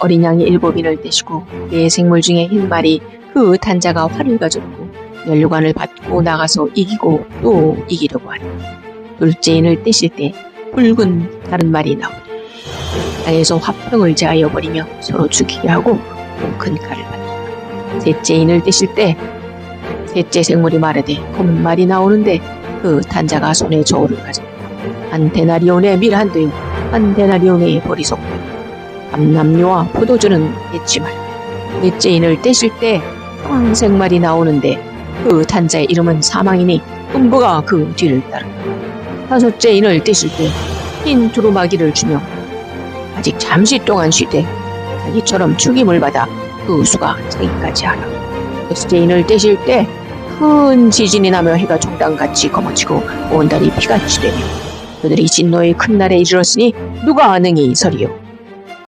어린 양이 일곱인을 떼시고 네 생물 중에 흰 말이 그 단자가 활을 가졌고 면류관을 받고 나가서 이기고 또 이기려고 하니 둘째 인을 떼실 때 붉은 다른 말이 나오니 땅에서 화평을 제하여 버리며 서로 죽이게 하고 또 큰 칼을 받는다. 셋째 인을 떼실 때 셋째 생물이 마르되 검은 말이 나오는데 그 단자가 손에 저울을 가졌다. 한 데나리온의 밀한되요 한 데나리온의 보리속 감남료와 포도주는 말고 넷째 인을 떼실 때 황색말이 나오는데 그 단자의 이름은 사망이니 음부가 그 뒤를 따른다. 다섯째 인을 떼실 때 흰 두루마기를 주며 아직 잠시 동안 쉬되 자기처럼 죽임을 받아 그 수가 자기까지 하라. 여섯째 인을 떼실 때 큰 지진이 나며 해가 종당같이 거머쥐고 온 달이 피같이 되며 그들이 진노의 큰 날에 이르렀으니 누가 능히 서리요